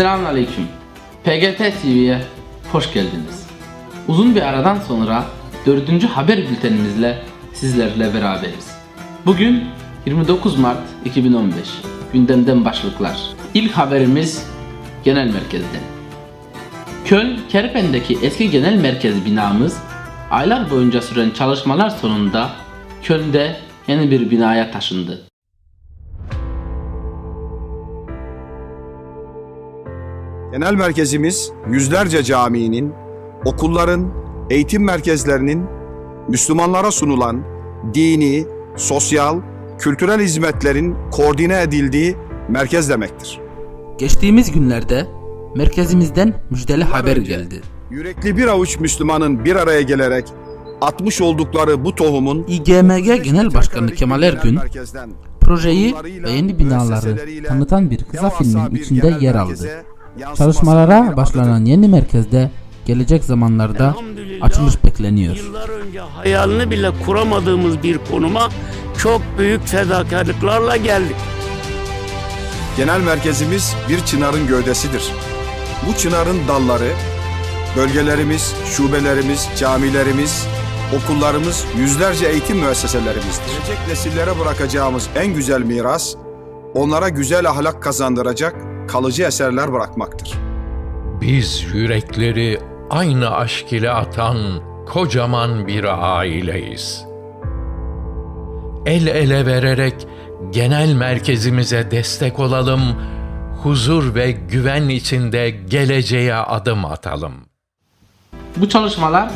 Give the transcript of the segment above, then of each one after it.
Selamünaleyküm. PGT TV'ye hoş geldiniz. Uzun bir aradan sonra dördüncü haber bültenimizle sizlerle beraberiz. Bugün 29 Mart 2015. Gündemden başlıklar. İlk haberimiz genel merkezden. Köln Kerpen'deki eski genel merkez binamız aylar boyunca süren çalışmalar sonunda Köln'de yeni bir binaya taşındı. Genel merkezimiz yüzlerce caminin, okulların, eğitim merkezlerinin Müslümanlara sunulan dini, sosyal, kültürel hizmetlerin koordine edildiği merkez demektir. Geçtiğimiz günlerde merkezimizden müjdeli haber geldi. Yürekli bir avuç Müslümanın bir araya gelerek atmış oldukları bu tohumun İGMG Genel Başkanı Kemal Ergün projeyi ve yeni binaları tanıtan bir kısa filmin içinde yer aldı. Çalışmalara başlanan yeni merkezde gelecek zamanlarda açılış bekleniyor. Yıllar önce hayalini bile kuramadığımız bir konuma çok büyük fedakarlıklarla geldik. Genel merkezimiz bir çınarın gövdesidir. Bu çınarın dalları, bölgelerimiz, şubelerimiz, camilerimiz, okullarımız, yüzlerce eğitim müesseselerimizdir. Gelecek nesillere bırakacağımız en güzel miras, onlara güzel ahlak kazandıracak kalıcı eserler bırakmaktır. Biz yürekleri aynı aşk ile atan kocaman bir aileyiz. El ele vererek genel merkezimize destek olalım, huzur ve güven içinde geleceğe adım atalım. Bu çalışmalar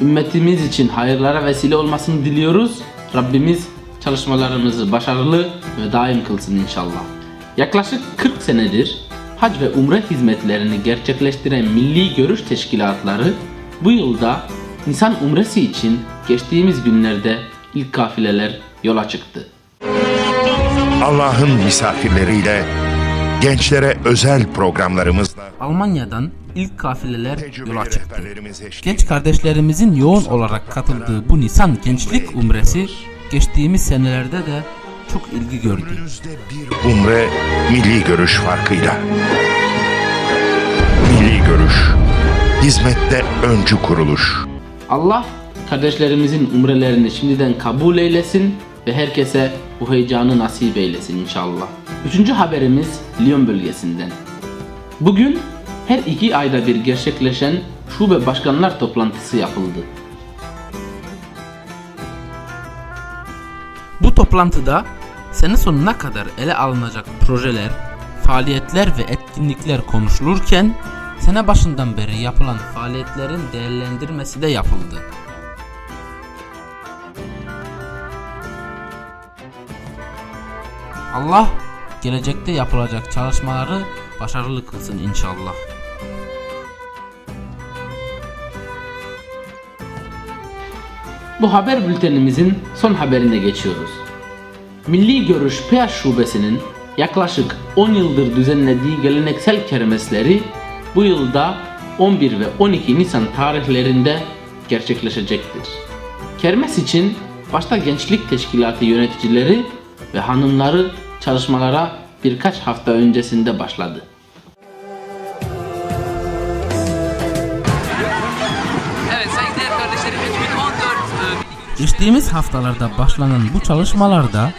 ümmetimiz için hayırlara vesile olmasını diliyoruz. Rabbimiz çalışmalarımızı başarılı ve daim kılsın inşallah. Yaklaşık 40 senedir hac ve umre hizmetlerini gerçekleştiren Milli Görüş Teşkilatları bu yılda Nisan Umresi için geçtiğimiz günlerde ilk kafileler yola çıktı. Allah'ın misafirleriyle gençlere özel programlarımızla Almanya'dan ilk kafileler yola çıktı. Genç kardeşlerimizin yoğun olarak katıldığı bu Nisan Gençlik Umresi geçtiğimiz senelerde de çok ilgi gördü. umre milli görüş farkıyla. Milli görüş, hizmette öncü kuruluş. Allah kardeşlerimizin umrelerini şimdiden kabul eylesin ve herkese bu heyecanı nasip eylesin inşallah. Üçüncü haberimiz Lyon bölgesinden. Bugün her iki ayda bir gerçekleşen şube başkanlar toplantısı yapıldı. Bu toplantıda sene sonuna kadar ele alınacak projeler, faaliyetler ve etkinlikler konuşulurken sene başından beri yapılan faaliyetlerin değerlendirmesi de yapıldı. Allah gelecekte yapılacak çalışmaları başarılı kılsın inşallah. Bu haber bültenimizin son haberine geçiyoruz. Milli Görüş PH Şubesi'nin yaklaşık 10 yıldır düzenlediği geleneksel kermesleri bu yılda 11 ve 12 Nisan tarihlerinde gerçekleşecektir. Kermes için başta Gençlik Teşkilatı yöneticileri ve hanımları çalışmalara birkaç hafta öncesinde başladı. Geçtiğimiz haftalarda başlanan bu çalışmalarda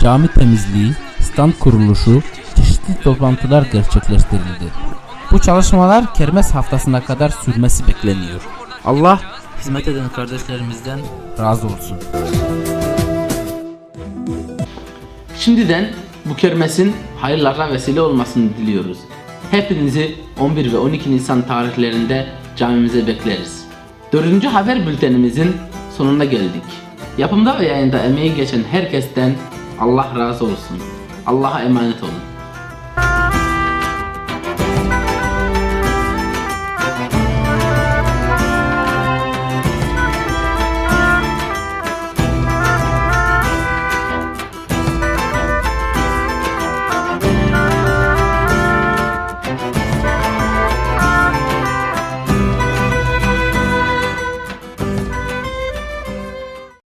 cami temizliği, stand kuruluşu, çeşitli toplantılar gerçekleştirildi. Bu çalışmalar kermes haftasına kadar sürmesi bekleniyor. Allah hizmet eden kardeşlerimizden razı olsun. Şimdiden bu kermesin hayırlara vesile olmasını diliyoruz. Hepinizi 11 ve 12 Nisan tarihlerinde camimize bekleriz. Dördüncü haber bültenimizin sonuna geldik. Yapımda ve yayında emeği geçen herkesten Allah razı olsun. Allah'a emanet olun.